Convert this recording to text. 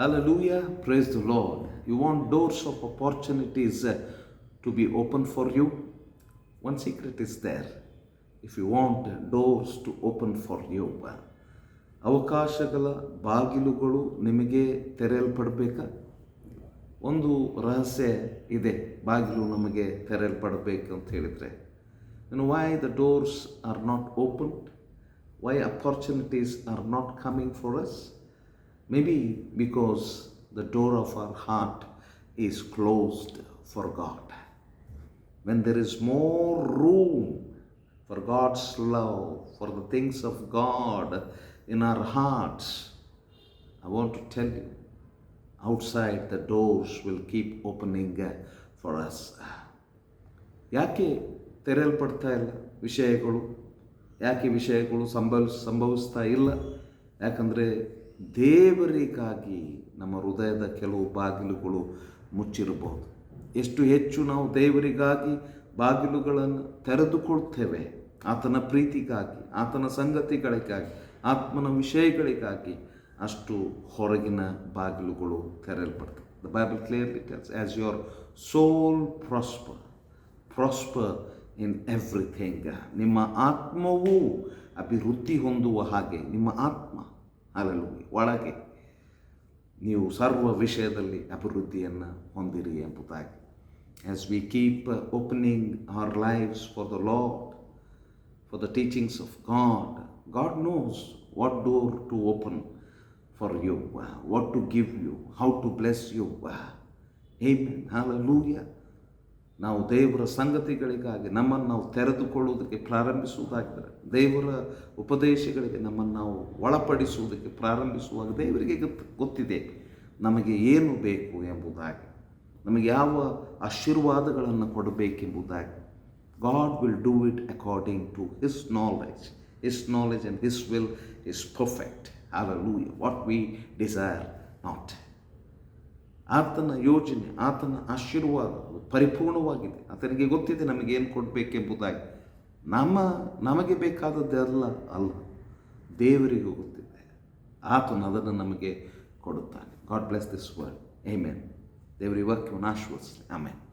Hallelujah. Praise the Lord. You want doors of opportunities uh, to be open for you? One secret is there. If you want doors to open for you, uh, ಅವಕಾಶಗಳ ಬಾಗಿಲುಗಳು ನಿಮಗೆ ತೆರೆಯಲ್ಪಡಬೇಕಾ ಒಂದು ರಹಸ್ಯ ಇದೆ ಬಾಗಿಲು ನಮಗೆ ತೆರೆಯಲ್ಪಡಬೇಕು ಅಂತ ಹೇಳಿದರೆ you why the doors are not open why opportunities are not coming for us Maybe because the door of our heart is closed for God. When there is more room for God's love, for the things of God in our hearts, I want to tell you, outside the doors will keep opening uh, for us. ಯಾಕೆ ತೆರೆಯಲ್ಪಡ್ತಾ ಇಲ್ಲ ವಿಷಯಗಳು ಯಾಕೆ ವಿಷಯಗಳು ಸಂಭವ ಸಂಭವಿಸ್ತಾ ಇಲ್ಲ ಯಾಕಂದರೆ ದೇವರಿಗಾಗಿ ನಮ್ಮ ಹೃದಯದ ಕೆಲವು ಬಾಗಿಲುಗಳು ಮುಚ್ಚಿರಬಹುದು. ಎಷ್ಟು ಹೆಚ್ಚು ನಾವು ದೇವರಿಗಾಗಿ ಬಾಗಿಲುಗಳನ್ನು ತೆರೆದುಕೊಳ್ತೇವೆ, ಆತನ ಪ್ರೀತಿಗಾಗಿ, ಆತನ ಸಂಗತಿಗಳಿಗಾಗಿ, ಆತ್ಮನ ವಿಷಯಗಳಿಗಾಗಿ ಅಷ್ಟು ಹೊರಗಿನ ಬಾಗಿಲುಗಳು ತೆರೆಯಲ್ಪಡ್ತವೆ. The Bible clearly tells as your soul prosper prosper in everything ನಿಮ್ಮ ಆತ್ಮವೂ ಅಭಿವೃದ್ಧಿ ಹೊಂದುವ ಹಾಗೆ, ನಿಮ್ಮ ಆತ್ಮ ಅಲ್ಲೂ ಒಳಗೆ ನೀವು ಸರ್ವ ವಿಷಯದಲ್ಲಿ ಅಭಿವೃದ್ಧಿಯನ್ನು ಹೊಂದಿರಿ ಎಂಬುದಾಗಿ. As we keep opening our lifes for the lord for the teachings of God God knows what door to open for you what to give you how to bless you amen hallelujah ನಾವು ದೇವರ ಸಂಗತಿಗಳಿಗಾಗಿ ನಮ್ಮನ್ನು ನಾವು ತೆರೆದುಕೊಳ್ಳುವುದಕ್ಕೆ ಪ್ರಾರಂಭಿಸುವುದಾಗಿದ್ದರೆ, ದೇವರ ಉಪದೇಶಗಳಿಗೆ ನಮ್ಮನ್ನು ನಾವು ಒಳಪಡಿಸುವುದಕ್ಕೆ ಪ್ರಾರಂಭಿಸುವಾಗ ದೇವರಿಗೆ ಗೊತ್ತು ಗೊತ್ತಿದೆ ನಮಗೆ ಏನು ಬೇಕು ಎಂಬುದಾಗಿ, ನಮಗೆ ಯಾವ ಆಶೀರ್ವಾದಗಳನ್ನು ಕೊಡಬೇಕೆಂಬುದಾಗಿ. God will do it according to his knowledge his knowledge and his will is perfect ಲೂಯ what we desire not ಆತನ ಯೋಜನೆ, ಆತನ ಆಶೀರ್ವಾದ ಪರಿಪೂರ್ಣವಾಗಿದೆ. ಆತನಿಗೆ ಗೊತ್ತಿದೆ ನಮಗೇನು ಕೊಡಬೇಕೆಂಬುದಾಗಿ. ನಮ್ಮ, ನಮಗೆ ಬೇಕಾದದ್ದೆಲ್ಲ ಅಲ್ಲ ದೇವರಿಗೂ ಗೊತ್ತಿದೆ. ಆತನು ಅದನ್ನು ನಮಗೆ ಕೊಡುತ್ತಾನೆ. God bless this world amen ದೇವರ ವಾಕ್ಯವನ್ನು ಆಶ್ವಸಿಸಿ ಆಮೇಲೆ